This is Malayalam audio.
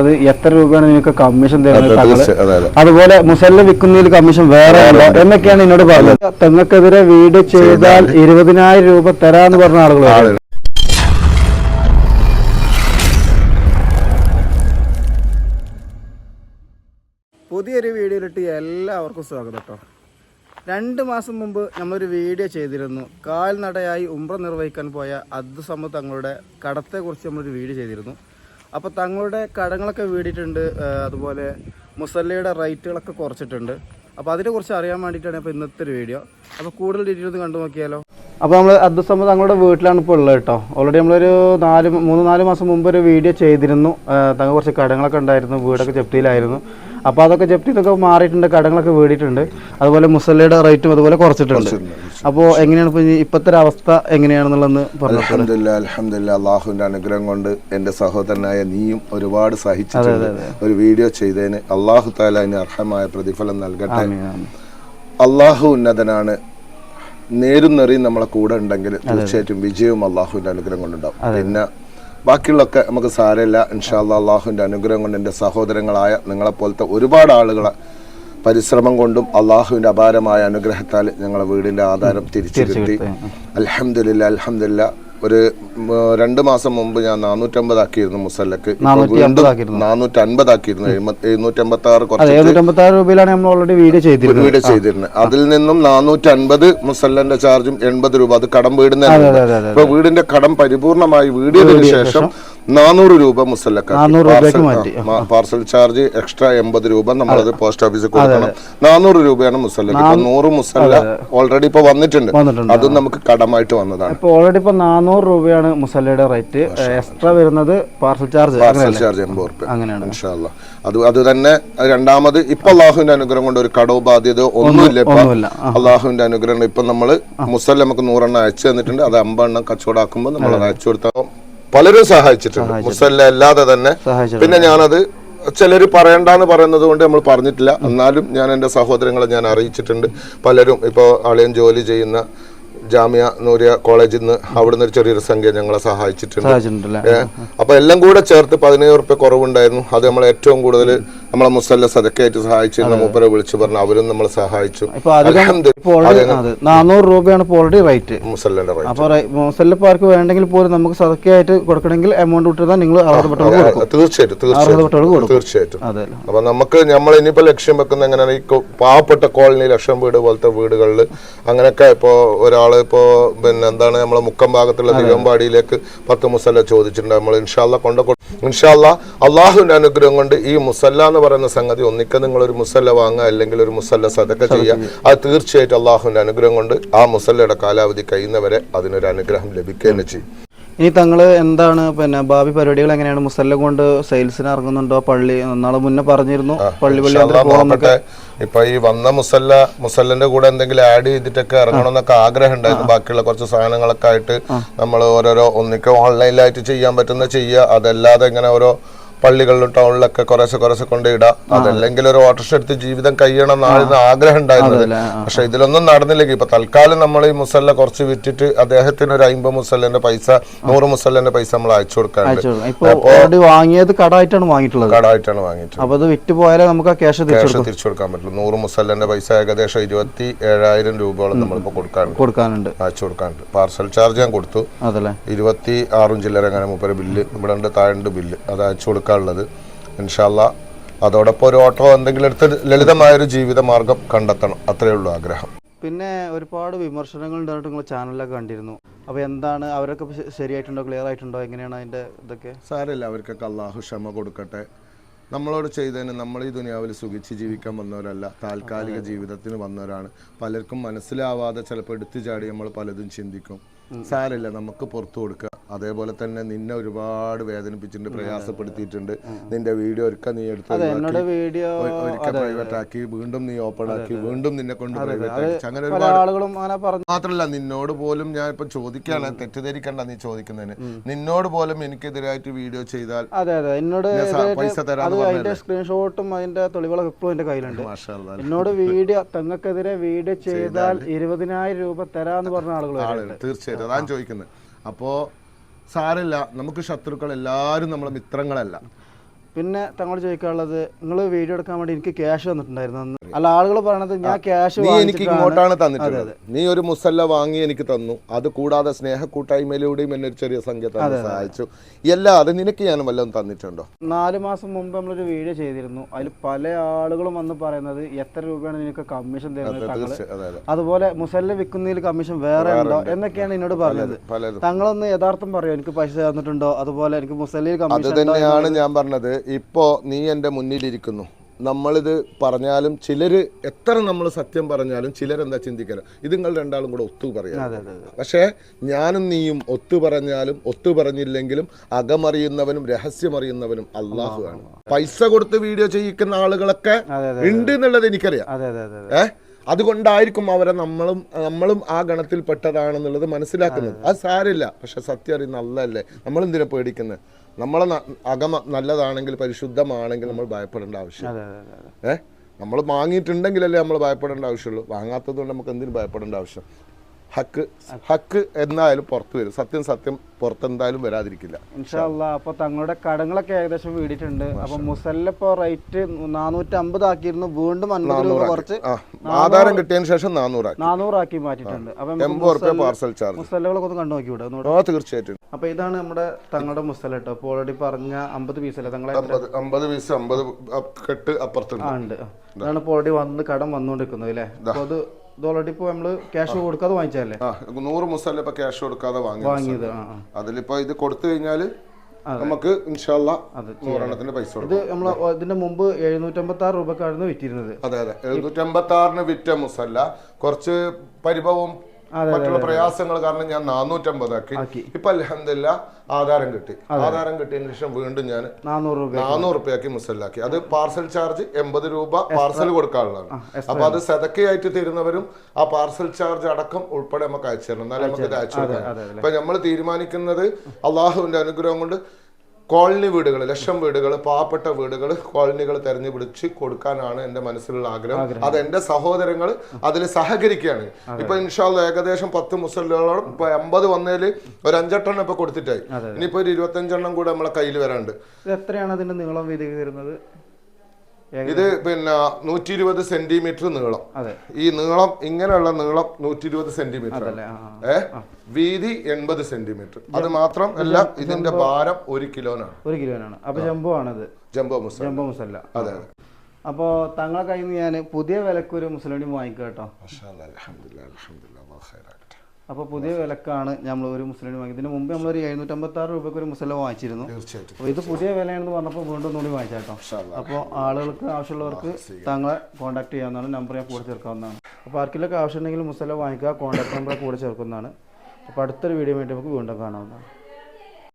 അത് എത്ര രൂപയാണ് നിങ്ങൾക്ക് കമ്മീഷൻ തരുന്നത് അതുപോലെ മുസല്ല വിൽക്കുന്നതിൽ കമ്മീഷൻ വേറെ എന്നൊക്കെയാണ് എന്നോട് പറഞ്ഞത്. തെങ്ങക്കെതിരെ വീട് ചെയ്താൽ ഇരുപതിനായിരം രൂപ തരാന്ന് പറഞ്ഞ ആളുകൾ പുതിയൊരു വീഡിയോയിലിട്ട് എല്ലാവർക്കും സ്വാഗതം കേട്ടോ രണ്ട് മാസം മുമ്പ് നമ്മളൊരു വീഡിയോ ചെയ്തിരുന്നു. കാൽനടയായി ഉമ്ര നിർവഹിക്കാൻ പോയ അബ്ദു സമ തങ്ങളുടെ കടത്തെക്കുറിച്ച് നമ്മളൊരു വീഡിയോ ചെയ്തിരുന്നു. അപ്പോൾ തങ്ങളുടെ കടങ്ങളൊക്കെ വീടിയിട്ടുണ്ട് അതുപോലെ മുസല്ലയുടെ റേറ്റുകളൊക്കെ കുറച്ചിട്ടുണ്ട്. അപ്പോൾ അതിനെക്കുറിച്ച് അറിയാൻ വേണ്ടിയിട്ടാണ് ഇപ്പോൾ ഇന്നത്തെ ഒരു വീഡിയോ. അപ്പോൾ കൂടുതൽ ഡീറ്റെയിൽസ് കണ്ടു നോക്കിയാലോ അപ്പോൾ നമ്മൾ അബ്ദുസമ തങ്ങളുടെ വീട്ടിലാണ് ഇപ്പോൾ ഉള്ളത് കേട്ടോ ഓൾറെഡി നമ്മളൊരു നാല് മൂന്ന് നാല് മാസം മുമ്പ് ഒരു വീഡിയോ ചെയ്തിരുന്നു. താങ്കൾ തങ്ങൾ കുറച്ച് കടങ്ങളൊക്കെ ഉണ്ടായിരുന്നു വീടൊക്കെ ജപ്തിയിലായിരുന്നു. അപ്പോൾ അതൊക്കെ ജപ്തി ഇതൊക്കെ മാറിയിട്ടുണ്ട് കടങ്ങളൊക്കെ വീടിയിട്ടുണ്ട്. അതുപോലെ മുസല്ലയുടെ റേറ്റും അതുപോലെ കുറച്ചിട്ടുണ്ട്. അപ്പോൾ എങ്ങനെയാണ് ഇപ്പോൾ ഇപ്പോഴത്തെ ഒരു അവസ്ഥ എങ്ങനെയാണെന്നുള്ളതെന്ന് പറഞ്ഞു അലഹമില്ല അൽഹംദുലില്ലാ. അള്ളാഹുവിന്റെ അനുഗ്രഹം കൊണ്ട് എന്റെ സഹോദരനായ നീയും ഒരുപാട് സഹിച്ചിട്ടുണ്ട്. ഒരു വീഡിയോ ചെയ്തതിന് അള്ളാഹു താല അതിന് അർഹമായ പ്രതിഫലം നൽകട്ടെ. അള്ളാഹു ഉന്നതനാണ്. നേരും നെറിയും നമ്മളെ കൂടെ ഉണ്ടെങ്കിൽ തീർച്ചയായിട്ടും വിജയവും അള്ളാഹുവിന്റെ അനുഗ്രഹം കൊണ്ടുണ്ടാവും. പിന്നെ ബാക്കിയുള്ളൊക്കെ നമുക്ക് സാരമില്ല. ഇൻഷാ അള്ളാഹുവിന്റെ അനുഗ്രഹം കൊണ്ട് എന്റെ സഹോദരങ്ങളായ നിങ്ങളെപ്പോലത്തെ ഒരുപാട് ആളുകളെ പരിശ്രമം കൊണ്ടും അള്ളാഹുവിന്റെ അപാരമായ അനുഗ്രഹത്താൽ ഞങ്ങളെ വീടിന്റെ ആധാരം തിരിച്ചു കിട്ടി. അലഹമില്ല അൽഹംദുലില്ല ഒരു രണ്ടു മാസം മുമ്പ് ഞാൻ നാനൂറ്റമ്പതാക്കിയിരുന്നു മുസല്ലക്ക്. ഇപ്പോൾ ആക്കിയിരുന്നു എഴുന്നൂറ്റമ്പത്തി ആറ് എഴുന്നൂറ്റമ്പത്തി ആറ് രൂപയിലാണ് നമ്മൾ ഓൾറെഡി വീഡിയോ ചെയ്തിരുന്നത്. വീട് ചെയ്തിരുന്നത്. അതിൽ നിന്നും നാനൂറ്റി അൻപത് മുസല്ലന്റെ ചാർജും എൺപത് രൂപ. അത് കടം വീടുന്ന ഇപ്പൊ വീടിന്റെ കടം പരിപൂർണമായി വീടിയതിനു ശേഷം നാനൂറ് രൂപ മാറ്റി. പാർസൽ ചാർജ് എക്സ്ട്രാ എൺപത് രൂപ നമ്മളത് പോസ്റ്റ് ഓഫീസിൽ കൊടുക്കണം. നാനൂറ് രൂപയാണ് മുസല്ലക്ക്. ഇപ്പൊ നൂറ് മുസല്ല ഓൾറെഡി ഇപ്പൊ വന്നിട്ടുണ്ട്. അതും നമുക്ക് കടമായിട്ട് വന്നതാണ്. ഇപ്പൊ ഓൾറെഡി ഇപ്പൊ നാനൂറ് രൂപയാണ് മുസല്ലയുടെ റേറ്റ്. എക്സ്ട്രാ വരുന്നത് പാർസൽ ചാർജ് പാർസൽ ചാർജ് എൺപത് റുപ്യ അങ്ങനെയാണ്. അത് അത് തന്നെ രണ്ടാമത് ഇപ്പൊ അള്ളാഹുവിന്റെ അനുഗ്രഹം കൊണ്ട് ഒരു കടവ് ബാധ്യത ഒന്നുമില്ല ഇപ്പൊ. അള്ളാഹുവിന്റെ അനുഗ്രഹം ഇപ്പൊ നമ്മൾ മുസല്ല നമുക്ക് നൂറെണ്ണം അയച്ചു തന്നിട്ടുണ്ട്. അത് അമ്പെണ്ണം കച്ചവടാക്കുമ്പോൾ നമ്മൾ അത് അയച്ചു കൊടുത്ത പലരും സഹായിച്ചിട്ടുണ്ട്. മുസല്ല അല്ലാതെ തന്നെ. പിന്നെ ഞാനത് ചിലർ പറയണ്ടെന്ന് പറയുന്നത് കൊണ്ട് നമ്മൾ പറഞ്ഞിട്ടില്ല. എന്നാലും ഞാൻ എന്റെ സഹോദരങ്ങളെ ഞാൻ അറിയിച്ചിട്ടുണ്ട്. പലരും ഇപ്പോൾ അളിയൻ ജോലി ചെയ്യുന്ന ജാമ്യ നൂരിയ കോളേജിൽ നിന്ന് അവിടുന്ന് ഒരു ചെറിയൊരു സംഖ്യ ഞങ്ങളെ സഹായിച്ചിട്ടുണ്ട്. അപ്പൊ എല്ലാം കൂടെ ചേർത്ത് പതിനേഴ് റുപ്യ കുറവുണ്ടായിരുന്നു. അത് നമ്മൾ ഏറ്റവും കൂടുതൽ നമ്മളെ മുസല്ല സദക്കയായിട്ട് സഹായിച്ചിരുന്ന മൂപ്പരെ വിളിച്ചു പറഞ്ഞു അവരും നമ്മൾ സഹായിച്ചു. നാനൂറ് രൂപയാണ് ഓൾറെഡി റേറ്റ് മുസല്ലന്റെ റേറ്റ് അപ്പോൾ മുസല്ലപ്പാർക്ക് വേണ്ടെങ്കിൽ പോലും നമുക്ക് സദക്കായിട്ട് കൊടുക്കണമെങ്കിൽ എമൗണ്ട് വിട്ടുതന്നാൽ നിങ്ങൾ തീർച്ചയായിട്ടും തീർച്ചയായിട്ടും തീർച്ചയായിട്ടും. അപ്പൊ നമുക്ക് നമ്മൾ ഇനിയിപ്പോ ലക്ഷ്യം വെക്കുന്ന എങ്ങനെയാണ്? ഈ പാവപ്പെട്ട കോളനി ലക്ഷം വീട് പോലത്തെ വീടുകളിൽ അങ്ങനെയൊക്കെ ഇപ്പോ ഒരാൾ ഇപ്പോ പിന്നെ എന്താണ് നമ്മളെ മുക്കം ഭാഗത്തുള്ള തിരുവമ്പാടിയിലേക്ക് പത്ത് മുസല്ല ചോദിച്ചിട്ടുണ്ട്. നമ്മൾ ഇൻഷാല്ല കൊണ്ട ഇൻഷാല്ല അള്ളാഹുവിന്റെ അനുഗ്രഹം കൊണ്ട് ഈ മുസല്ല എന്ന് പറയുന്ന സംഗതി ഒന്നിക്ക നിങ്ങൾ ഒരു മുസല്ല വാങ്ങുക അല്ലെങ്കിൽ ഒരു മുസല്ല സദക്ക ചെയ്യുക. അത് തീർച്ചയായിട്ടും അള്ളാഹുവിന്റെ അനുഗ്രഹം കൊണ്ട് ആ മുസല്ലയുടെ കാലാവധി കഴിയുന്നവരെ അതിനൊരു അനുഗ്രഹം ലഭിക്കുകയും ചെയ്യും. ഇനി തങ്ങൾ എന്താണ് പിന്നെ ഭാവി പരിപാടികൾ എങ്ങനെയാണ്? മുസല്ല കൊണ്ട് സെയിൽസിന് ഇറങ്ങുന്നുണ്ടോ? പള്ളി നാളെ മുന്നേ പറഞ്ഞിരുന്നു. പള്ളി പള്ളി ഇപ്പൊ ഈ വന്ന മുസല്ല മുസല്ലന്റെ കൂടെ എന്തെങ്കിലും ആഡ് ചെയ്തിട്ടൊക്കെ ഇറങ്ങണം എന്നൊക്കെ ആഗ്രഹം ഉണ്ടായിരുന്നു. ബാക്കിയുള്ള കുറച്ച് സാധനങ്ങളൊക്കെ ആയിട്ട് നമ്മൾ ഓരോരോ ഒന്നിക്കെ ഓൺലൈനിലായിട്ട് ചെയ്യാൻ പറ്റുന്ന ചെയ്യുക. അതല്ലാതെ ഇങ്ങനെ ഓരോ പള്ളികളിലും ടൗണിലൊക്കെ കുറേശ്ശെ കുറേശ്ശെ കൊണ്ട് ഇടാം. അതല്ലെങ്കിൽ ഒരു ഓട്ടോറിക്ഷ എടുത്ത് ജീവിതം കഴിയണം എന്നായിരുന്നു ആഗ്രഹം ഉണ്ടായിരുന്നത്. പക്ഷെ ഇതിലൊന്നും നടന്നില്ലെങ്കിൽ ഇപ്പൊ തൽക്കാലം നമ്മൾ ഈ മുസല്ല കുറച്ച് വിറ്റിട്ട് അദ്ദേഹത്തിന് ഒരു അമ്പത് മുസല്ലന്റെ പൈസ നൂറ് മുസല്ലന്റെ പൈസ നമ്മൾ അയച്ചു കൊടുക്കാറുണ്ട് വാങ്ങിയത് കടായിട്ടാണ് വാങ്ങിയിട്ടുള്ളത്. കടായിട്ടാണ് വാങ്ങിയിട്ടുള്ളത്. അപ്പൊ അത് വിറ്റ് പോയാലേ നമുക്ക് ക്യാഷ് തിരിച്ചു ക്യാഷ് തിരിച്ചു കൊടുക്കാൻ പറ്റുള്ളൂ. നൂറ് മുസല്ലന്റെ പൈസ ഏകദേശം ഇരുപത്തി ഏഴായിരം രൂപയോളം നമ്മളിപ്പോ കൊടുക്കാറുണ്ട് കൊടുക്കാനുണ്ട്. അയച്ചു കൊടുക്കാനുണ്ട്. പാർസൽ ചാർജ് ഞാൻ കൊടുത്തു. ഇരുപത്തി ആറും ചില്ലര അങ്ങനെ മുപ്പത് ബില്ല് ഇവിടെ താഴെ ബില്ല്. അത് അയച്ചു കൊടുക്കാനുള്ളത്. ഇൻഷാല്ല അതോടൊപ്പം ഒരു ഓട്ടോ എന്തെങ്കിലും എടുത്ത് ലളിതമായൊരു ജീവിത മാർഗം കണ്ടെത്തണം. അത്രയേ ഉള്ളൂ ആഗ്രഹം. പിന്നെ ഒരുപാട് വിമർശനങ്ങൾ ഉണ്ടായിട്ട് നിങ്ങൾ ചാനലിലൊക്കെ കണ്ടിരുന്നു. അപ്പോൾ എന്താണ് അവരൊക്കെ ശരിയായിട്ടുണ്ടോ ക്ലിയർ ആയിട്ടുണ്ടോ? എങ്ങനെയാണ് അതിന്റെ ഇതൊക്കെ? സാരമില്ല അവർക്കൊക്കെ അള്ളാഹു ക്ഷമ കൊടുക്കട്ടെ. നമ്മളോട് ചെയ്തതിന് നമ്മൾ ഈ ദുനിയാവിൽ സുഖിച്ച് ജീവിക്കാൻ വന്നവരല്ല താൽക്കാലിക ജീവിതത്തിന് വന്നവരാണ്. പലർക്കും മനസ്സിലാവാതെ ചിലപ്പോൾ എടുത്തു ചാടി നമ്മൾ പലതും ചിന്തിക്കും. സാരമില്ല നമുക്ക് പുറത്തു കൊടുക്കുക അതേപോലെ തന്നെ നിന്നെ ഒരുപാട് വേദനിപ്പിച്ചിട്ടുണ്ട് പ്രയാസപ്പെടുത്തിയിട്ടുണ്ട്. നിന്റെ വീഡിയോ ഒരുക്ക നീ എടുത്ത് അതെ വീഡിയോ ഒ- പ്രൈവറ്റ് ആക്കി വീണ്ടും നീ ഓപ്പൺ ആക്കി വീണ്ടും നിന്നെ കൊണ്ട് പ്രൈവറ്റ് ആക്കി. അങ്ങനെ ഒരുപാട് മാത്രല്ല നിന്നോട് പോലും ഞാൻ ഇപ്പൊ ചോദിക്കാണ് തെറ്റിദ്ധരിക്കണ്ട നീ ചോദിക്കുന്നതിന്. നിന്നോട് പോലും എനിക്കെതിരായിട്ട് വീഡിയോ ചെയ്താൽ അതെ അതെ. എന്നോട് പൈസ തരാം സ്ക്രീൻഷോട്ടും അതിന്റെ തെളിവുകളൊക്കെ ഇപ്പോഴും എന്റെ കയ്യിലുണ്ട്. എന്നോട് വീഡിയോ തങ്ങൾക്കെതിരെ വീഡിയോ ചെയ്താൽ ഇരുപതിനായിരം രൂപ തരാന്ന് പറഞ്ഞ ആളുകൾ വരെ തീർച്ചയായിട്ടും അതാണ് ചോദിക്കുന്നത്. അപ്പോ സാരമില്ല നമുക്ക് ശത്രുക്കൾ എല്ലാവരും നമ്മളെ മിത്രങ്ങളല്ല. പിന്നെ തങ്ങളോട് ചോദിക്കാനുള്ളത് നിങ്ങൾ വീഡിയോ എടുക്കാൻ വേണ്ടി എനിക്ക് ക്യാഷ് തന്നിട്ടുണ്ടായിരുന്നു. അന്ന് അല്ല ആളുകൾ പറയണത് ഞാൻ ക്യാഷ് നീ എനിക്ക് ഇങ്ങോട്ടാണ് തന്നിട്ടുള്ളത്. നീ ഒരു മുസല്ല വാങ്ങി എനിക്ക് തന്നു. അത് കൂടാതെ സ്നേഹ കൂട്ടായ്മയിലൂടെയും എന്നെ ഒരു ചെറിയ സംഖ്യ തന്നെ സഹായിച്ചു. അത് നിനക്ക് ഞാൻ വല്ലതും തന്നിട്ടുണ്ടോ? നാല് മാസം മുമ്പ് നമ്മളൊരു വീഡിയോ ചെയ്തിരുന്നു. അതിൽ പല ആളുകളും വന്ന് പറയുന്നത് എത്ര രൂപയാണ് നിനക്ക് കമ്മീഷൻ തരുന്നത് അതുപോലെ മുസല്ല വിൽക്കുന്നതിൽ കമ്മീഷൻ വേറെ ഉണ്ടോ? എന്നൊക്കെയാണ് എന്നോട് പറഞ്ഞത്. തങ്ങളൊന്ന് യഥാർത്ഥം പറയോ? എനിക്ക് പൈസ തന്നിട്ടുണ്ടോ? അതുപോലെ എനിക്ക് മുസല്ലയിൽ കമ്മീഷൻ തന്നെയാണ് ഞാൻ പറഞ്ഞത്. ഇപ്പോ നീ എന്റെ മുന്നിലിരിക്കുന്നു. നമ്മളിത് പറഞ്ഞാലും ചിലർ എത്ര നമ്മൾ സത്യം പറഞ്ഞാലും ചിലരെന്താ ചിന്തിക്കണം ഇത് നിങ്ങൾ രണ്ടാളും കൂടെ ഒത്തു പറയാം. പക്ഷേ ഞാനും നീയും ഒത്തു പറഞ്ഞാലും ഒത്തു പറഞ്ഞില്ലെങ്കിലും അകമറിയുന്നവനും രഹസ്യമറിയുന്നവനും അള്ളാഹുവാണ് പൈസ കൊടുത്ത് വീഡിയോ ചെയ്യിക്കുന്ന ആളുകളൊക്കെ ഉണ്ട് എന്നുള്ളത് എനിക്കറിയാം. ഏഹ് അതുകൊണ്ടായിരിക്കും അവരെ നമ്മളും നമ്മളും ആ ഗണത്തിൽ പെട്ടതാണെന്നുള്ളത് മനസ്സിലാക്കുന്നത് അത് സാരില്ല പക്ഷെ സത്യം അറിയുന്ന അല്ലല്ലേ നമ്മൾ എന്തിനാ പേടിക്കുന്നത്? നമ്മളെ അകമ നല്ലതാണെങ്കിൽ പരിശുദ്ധമാണെങ്കിൽ നമ്മൾ ഭയപ്പെടേണ്ട ആവശ്യം ഏഹ് നമ്മൾ വാങ്ങിയിട്ടുണ്ടെങ്കിലല്ലേ നമ്മൾ ഭയപ്പെടേണ്ട ആവശ്യമുള്ളൂ. വാങ്ങാത്തത് കൊണ്ട് നമുക്ക് എന്തിനും ഭയപ്പെടേണ്ട ആവശ്യം ഹക്ക് ഹക്ക് എന്തായാലും പുറത്തു വരും. സത്യം സത്യം പുറത്തെന്തായാലും വരാതിരിക്കില്ല. ഇൻഷാല്ല അപ്പൊ തങ്ങളുടെ കടങ്ങളൊക്കെ ഏകദേശം വീടിട്ടുണ്ട് അപ്പൊ മുസല്ല ഇപ്പൊ റേറ്റ് നാനൂറ്റി അമ്പത് ആക്കിയിരുന്നു. വീണ്ടും കുറച്ച് ആധാരം കിട്ടിയതിന് ശേഷം നാനൂറാക്കി. നാനൂറാക്കി മാറ്റിയിട്ടുണ്ട്. അപ്പൊ പാർസൽ ചാർജ് മുസല്ലകളൊക്കെ ഒന്ന് കണ്ടു നോക്കി വിടാം ആ തീർച്ചയായിട്ടും. അപ്പൊ ഇതാണ് നമ്മുടെ തങ്ങളുടെ മുസല കേട്ടോ ഓൾറെഡി പറഞ്ഞ അമ്പത് പീസല്ലേ തങ്ങളെ അമ്പത് പീസ് അമ്പത് കെട്ട് അപ്പുറത്തുണ്ട്. ഇതാണ് ഇപ്പോൾ ഓൾറെഡി വന്ന് കടം വന്നുകൊണ്ടിരിക്കുന്നത് അല്ലേ? അത് ഓൾറെഡി ഇപ്പോൾ നമ്മൾ ക്യാഷ് കൊടുക്കാതെ വാങ്ങിച്ചല്ലേ നൂറ് മുസല്ല ഇപ്പൊ ക്യാഷ് കൊടുക്കാതെ വാങ്ങി വാങ്ങിയത് അതിലിപ്പോ ഇത് കൊടുത്തു കഴിഞ്ഞാൽ നമുക്ക് നൂറെണ്ണത്തിന്റെ പൈസ ഇത് നമ്മൾ ഇതിന്റെ മുമ്പ് എഴുന്നൂറ്റമ്പത്തി ആറ് രൂപക്കായിരുന്നു വിറ്റിരുന്നത്. അതെ അതെ. എഴുന്നൂറ്റി അമ്പത്തി ആറിന് വിറ്റ മുസല്ല. കുറച്ച് പരിഭവവും മറ്റുള്ള പ്രയാസങ്ങൾ കാരണം ഞാൻ നാനൂറ്റമ്പതാക്കി. ഇപ്പൊ അലഹമില്ല ആധാരം കിട്ടി. ആധാരം കിട്ടിയതിന് ശേഷം വീണ്ടും ഞാൻ നാനൂറ് റുപ്യക്ക് മുസല്ലാക്കി. അത് പാർസൽ ചാർജ് എൺപത് രൂപ പാർസൽ കൊടുക്കാനുള്ളതാണ്. അപ്പൊ അത് സെതക്കയായിട്ട് തരുന്നവരും ആ പാർസൽ ചാർജ് അടക്കം ഉൾപ്പെടെ നമുക്ക് അയച്ചു തരണം. എന്നാലും നമുക്ക് ഇത് അയച്ചു കൊടുക്കാം അപ്പൊ ഇപ്പൊ നമ്മൾ തീരുമാനിക്കുന്നത് അള്ളാഹുവിന്റെ അനുഗ്രഹം കൊണ്ട് കോളനി വീടുകൾ ലക്ഷം വീടുകൾ പാവപ്പെട്ട വീടുകൾ കോളനികൾ തെരഞ്ഞുപിടിച്ച് കൊടുക്കാനാണ് എന്റെ മനസ്സിലുള്ള ആഗ്രഹം. അത് എന്റെ സഹോദരങ്ങൾ അതിൽ സഹകരിക്കുകയാണ്. ഇപ്പൊ ഇൻഷാൽ ഏകദേശം പത്ത് മുസല്ലോളം ഇപ്പൊ എൺപത് വന്നതിൽ ഒരു അഞ്ചെട്ടെണ്ണം ഇപ്പൊ കൊടുത്തിട്ടായി. ഇനിയിപ്പോ ഒരു ഇരുപത്തഞ്ചെണ്ണം കൂടെ നമ്മളെ കയ്യിൽ വരാണ്ട് എത്രയാണ് അതിന്റെ നീളം വീതി വരുന്നത്? ഇത് പിന്നെ നൂറ്റി ഇരുപത് സെന്റിമീറ്റർ നീളം. ഈ നീളം ഇങ്ങനെയുള്ള നീളം നൂറ്റി ഇരുപത് സെന്റിമീറ്റർ അല്ലേ ആ ആ. ഏ? വീതി എൺപത് സെന്റിമീറ്റർ. അത് മാത്രം അല്ല ഇതിന്റെ ഭാരം ഒരു കിലോനാണ്. ഒരു കിലോനാണ്. അപ്പൊ ജംബോ ആണത്. ജംബോ മുസ ജംബോ മുസല്ല. അതെ അതെ. അപ്പോൾ തങ്ങളെ കയ്യിൽ നിന്ന് ഞാൻ പുതിയ വിലക്ക് ഒരു മുസ്ലിം വാങ്ങിക്കാം കേട്ടോ അപ്പോൾ പുതിയ വിലക്കാണ് നമ്മൾ ഒരു മുസ്ലിം വാങ്ങി. ഇതിന് മുമ്പ് നമ്മൾ ഒരു എഴുന്നൂറ്റമ്പത്തി ആറ് രൂപയ്ക്ക് ഒരു മുസ്ലിം വാങ്ങിച്ചിരുന്നു. അപ്പോൾ ഇത് പുതിയ വിലയാണെന്ന് പറഞ്ഞപ്പോൾ വീണ്ടും കൂടി വാങ്ങിച്ചാട്ടോ. അപ്പോൾ ആളുകൾക്ക് ആവശ്യമുള്ളവർക്ക് താങ്കളെ കോൺടാക്ട് ചെയ്യാവുന്നതാണ്. നമ്പർ ഞാൻ കൂടെ ചേർക്കാവുന്നതാണ്. അപ്പോൾ ആർക്കെങ്കിലൊക്കെ ആവശ്യമുണ്ടെങ്കിൽ മുസ്ലിം വാങ്ങിക്കുക കോൺടാക്ട് നമ്പർ കൂടെ ചേർക്കുന്നതാണ്. അപ്പോൾ അടുത്തൊരു വീഡിയോ വേണ്ടി നമുക്ക് വീണ്ടും കാണാവുന്നതാണ്.